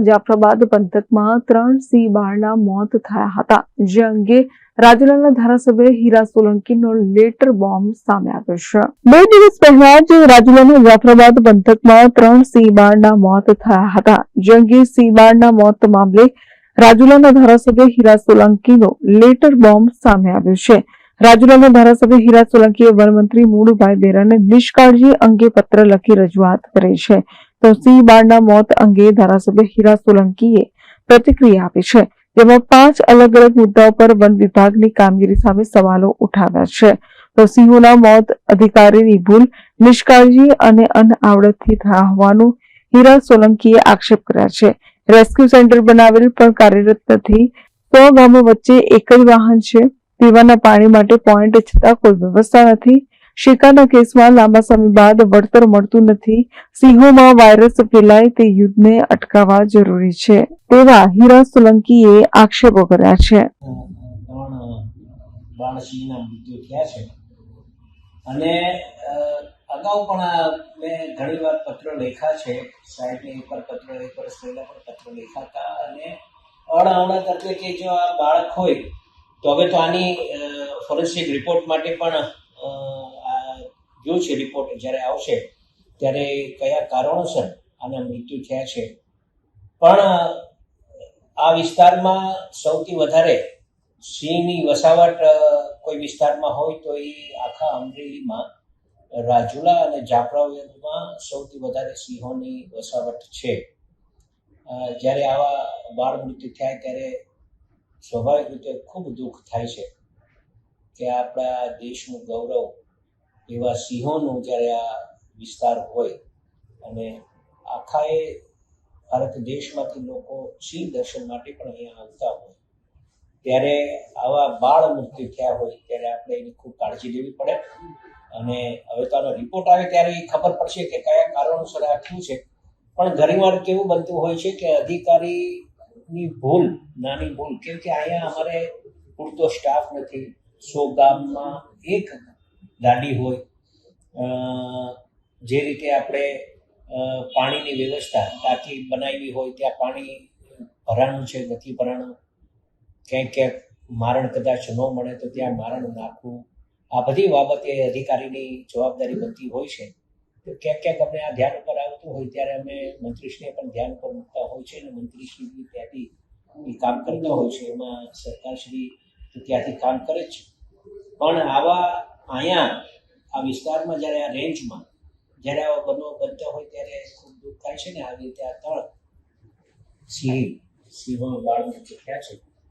જાફરાબાદ પંથકમાં ત્રણ સિંહ બાળના મોત થયા હતા. જે અંગે રાજુલાના ધારાસભ્ય હીરા સોલંકીનો લેટર બોમ્બ સામે આવ્યો છે. બે દિવસ પહેલા જ રાજુલાના જાફરાબાદ પંથકમાં ત્રણ સિંહ બાળના મોત થયા હતા. જે અંગે સિંહ બાળના મોત મામલે રાજુલાના ધારાસભ્ય હીરા સોલંકીનો લેટર બોમ્બ સામે આવ્યો છે. રાજુલાના ધારાસભ્ય હીરા સોલંકીએ વનમંત્રી મૂળભાઈ બેરાને નિષ્કાળજી અંગે પત્ર લખી રજૂઆત કરી છે. તો સિંહ બાળના મોત અંગે ધારાસભ્ય હીરા સોલંકીએ પ્રતિક્રિયા આપી છે. જેમાં પાંચ અલગ અલગ મુદ્દાઓ પર વન વિભાગની કામગીરી સામે સવાલો ઉઠાવ્યા છે. તો સિંહોના મોત અધિકારીની ભૂલ નિષ્કાળજી અને અનઆવડતથી થયા હોવાનું હીરા સોલંકીએ આક્ષેપ કર્યા છે. રેસ્ક્યુ સેન્ટર બનાવેલ પણ કાર્યરત નથી. સો ગામો વચ્ચે એક જ વાહન છે. પીવાના પાણી માટે પોઈન્ટ છતાં કોઈ વ્યવસ્થા નથી. શેકાના કેસમાં લાંબા સમય બાદ વળતર મળતું નથી. સિંહોમાં વાયરસ ફેલાય તે યુદ્ધને અટકાવવા જરૂરી છે. તેવા હીરા સોલંકીએ આક્ષેપો કર્યા છે. અને અગાઉ પણ મેં ઘણી વાર પત્ર લખ્યા છે. સાહેબને એકવાર પત્ર, એક વર્ષ પહેલા પણ પત્ર લખ્યા હતા. અને અણઅવણત એટલે કે જો આ બાળક હોય તો હવે તો આની ફોરેન્સિક રિપોર્ટ માટે પણ જોયું છે રિપોર્ટ જ્યારે આવશે, ત્યારે કયા કારણોસર આના મૃત્યુ થયા છે. પણ આ વિસ્તારમાં સૌથી વધારે સિંહની વસાવટ કોઈ વિસ્તારમાં હોય તો એ આખા અમરેલીમાં, રાજુલા અને જાફરાબાદમાં સૌથી વધારે સિંહોની વસાવટ છે. જ્યારે આવા બાળ મૃત્યુ થાય ત્યારે સ્વાભાવિક રીતે ખૂબ દુઃખ થાય છે કે આપણા દેશનું ગૌરવ એવા સિંહોનું જ્યારે આ વિસ્તાર હોય અને આખા એ ભારત દેશમાંથી લોકો સિંહ દર્શન માટે પણ અહીંયા આવતા હોય, ત્યારે આવા બાળ મૃત્યુ થયા હોય ત્યારે આપણે એની ખૂબ કાળજી લેવી પડે અને હવે તો આનો રિપોર્ટ આવે ત્યારે એ ખબર પડશે કે કયા કારણોસર આ થયું છે. પણ ઘણીવાર કેવું બનતું હોય છે કે અધિકારીની ભૂલ, નાની ભૂલ, કેમ કે અહીંયા અમારે પૂરતો સ્ટાફ નથી. સો ગામમાં એક ગાડી હોય જે રીતે આપણે પાણીની વ્યવસ્થા ટાંકી બનાવી હોય, ત્યાં પાણી ભરાણું છે, નથી ભરાણું. ક્યાંક ક્યાંક મારણ કદાચ ન મળે તો ત્યાં મારણ નાખવું. આ બધી બાબતે અધિકારીની જવાબદારી બનતી હોય છે. તો ક્યાંક ક્યાંક અમને આ ધ્યાન ઉપર આવતું હોય ત્યારે અમે મંત્રીશ્રીને પણ ધ્યાન પર મૂકતા હોય છે અને મંત્રીશ્રી બી ત્યાંથી એ કામ કરતા હોય છે. એમાં સરકારશ્રી ત્યાંથી કામ કરે છે. પણ આવા અહીંયા આ વિસ્તારમાં જ્યારે આ રેન્જમાં જ્યારે આવા બનાવ બનતા હોય ત્યારે ખૂબ દુઃખ થાય છે ને આવી રીતે આ તળ સિંહ સિંહો બાળ મૂકી થયા છે.